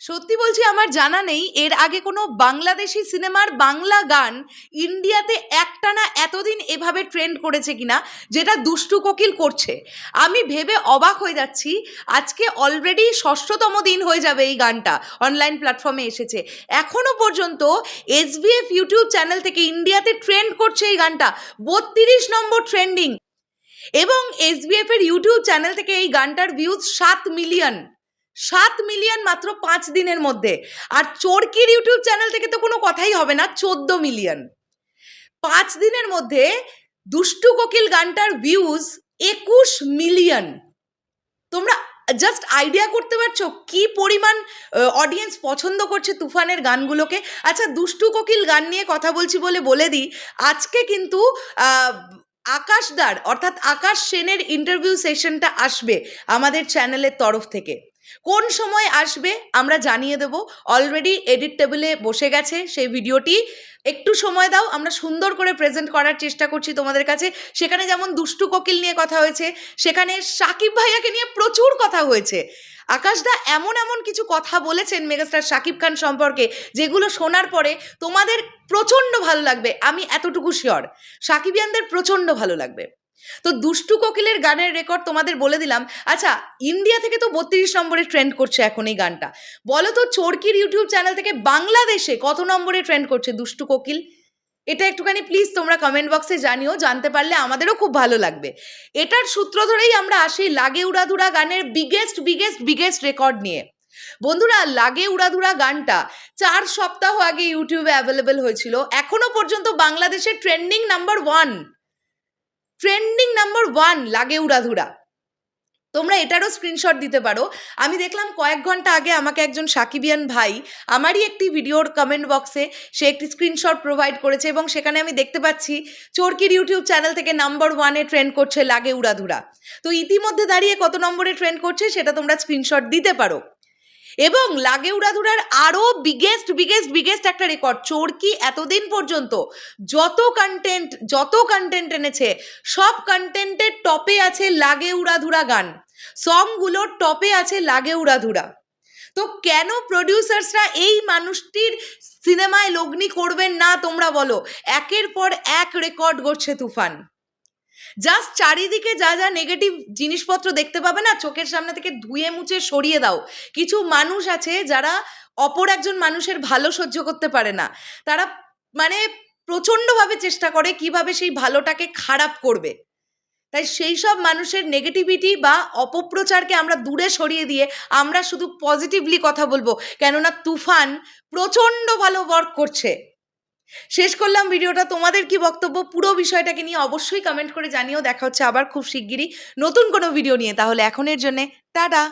সত্যি বলছি, আমার জানা নেই, এর আগে কোনো বাংলাদেশি সিনেমার বাংলা গান ইন্ডিয়াতে একটানা এতদিন এভাবে ট্রেন্ড করেছে কিনা, যেটা দুষ্টু কোকিল করছে। আমি ভেবে অবাক হয়ে যাচ্ছি, আজকে অলরেডি ষষ্ঠতম দিন হয়ে যাবে এই গানটা অনলাইন প্ল্যাটফর্মে এসেছে। এখনও পর্যন্ত এসবিএফ ইউটিউব চ্যানেল থেকে ইন্ডিয়াতে ট্রেন্ড করছে এই গানটা, বত্রিশ নম্বর ট্রেন্ডিং এবং এসবিএফ এর ইউটিউব চ্যানেল থেকে এই গানটার ভিউজ সাত মিলিয়ন সাত মিলিয়ন মাত্র পাঁচ দিনের মধ্যে। আর চোরকির ইউটিউব চ্যানেল থেকে তো কোনো কথাই হবে না, চোদ্দ মিলিয়ন। পাঁচ দিনের মধ্যে দুষ্টু কোকিল গানটার ভিউজ একুশ মিলিয়ন। তোমরা জাস্ট আইডিয়া করতে পারছ কি পরিমাণ অডিয়েন্স পছন্দ করছে তুফানের গানগুলোকে? আচ্ছা দুষ্টু কোকিল গান নিয়ে কথা বলছি বলে বলে দিই, আজকে কিন্তু আকাশদার অর্থাৎ আকাশ সেনের ইন্টারভিউ সেশনটা আসবে আমাদের চ্যানেলের তরফ থেকে। কোন সময় আসবে আমরা জানিয়ে দেব। অলরেডি এডিট টেবিলে বসে গেছে সেই ভিডিওটি। একটু সময় দাও, আমরা সুন্দর করে প্রেজেন্ট করার চেষ্টা করছি তোমাদের কাছে। সেখানে যেমন দুষ্টু কোকিল নিয়ে কথা হয়েছে, সেখানে সাকিব ভাইয়াকে নিয়ে প্রচুর কথা হয়েছে। আকাশদা এমন এমন কিছু কথা বলেছেন মেগাস্টার সাকিব খান সম্পর্কে, যেগুলো শোনার পরে তোমাদের প্রচণ্ড ভালো লাগবে, আমি এতটুকু শিওর সাকিবিয়ানদের প্রচণ্ড ভালো লাগবে। তো দুষ্টু কোকিলের গানের রেকর্ড তোমাদের বলে দিলাম। আচ্ছা ইন্ডিয়া থেকে তো বত্রিশ নম্বরে ট্রেন্ড করছে এখন এই গানটা। বলো তো, চোরকির ইউটিউব চ্যানেল থেকে বাংলাদেশে কত নম্বরে ট্রেন্ড করছে দুষ্টু কোকিল? এটা একটুখানি প্লিজ তোমরা কমেন্ট বক্সে জানিও, জানতে পারলে আমাদেরও খুব ভালো লাগবে। এটার সূত্র ধরেই আমরা আসি লাগে উড়াধুরা গানের বিগেস্ট বিগেস্ট বিগেস্ট রেকর্ড নিয়ে। বন্ধুরা, লাগে উড়াধুরা গানটা চার সপ্তাহ আগে ইউটিউবে অ্যাভেলেবেল হয়েছিল। এখনও পর্যন্ত বাংলাদেশের trending number one trending number one Lage Uradhura. তোমরা এটারও স্ক্রিনশট দিতে পারো। আমি দেখলাম কয়েক ঘণ্টা আগে আমাকে একজন সাকিবিয়ান ভাই আমারই একটি ভিডিওর কমেন্ট বক্সে সে একটি স্ক্রিনশট প্রোভাইড করেছে এবং সেখানে আমি দেখতে পাচ্ছি চোরকির ইউটিউব চ্যানেল থেকে নাম্বার ওয়ানে ট্রেন্ড করছে লাগে উড়াধুরা। তো ইতিমধ্যে দাঁড়িয়ে কত নম্বরে ট্রেন্ড করছে সেটা তোমরা স্ক্রিনশট দিতে পারো। এবং লাগে উড়াধুরার আরও বিগেস্ট বিগেস্ট বিগেস্ট একটা রেকর্ড চোরকি এতদিন পর্যন্ত যত কন্টেন্ট যত কন্টেন্ট এনেছে, সব কন্টেন্টের টপে আছে লাগে উড়াধুরা গান। সংগুলোর টপে আছে লাগে উড়াধুরা। তো কেন প্রডিউসার্সরা এই মানুষটির সিনেমায় লগ্নি করবেন না তোমরা বলো? একের পর এক রেকর্ড গড়ছে তুফান। জাস্ট চারিদিকে যা যা নেগেটিভ জিনিসপত্র দেখতে পাবে না, চোখের সামনে থেকে ধুয়ে মুছে সরিয়ে দাও। কিছু মানুষ আছে যারা অপর একজন মানুষের ভালো সহ্য করতে পারে না। তারা মানে প্রচণ্ডভাবে চেষ্টা করে কীভাবে সেই ভালোটাকে খারাপ করবে। তাই সেই সব মানুষের নেগেটিভিটি বা অপপ্রচারকে আমরা দূরে সরিয়ে দিয়ে আমরা শুধু পজিটিভলি কথা বলব। কেননা তুফান প্রচণ্ড ভালো ওয়ার্ক করছে। শেষ করলাম ভিডিওটা। তোমাদের কি বক্তব্য? পুরো বিষয়টাকে নিয়ে অবশ্যই কমেন্ট করে জানিও। দেখা হচ্ছে আবার খুব শিগগিরই নতুন কোনো ভিডিও নিয়ে। তাহলে এখনের জন্যে টাটা।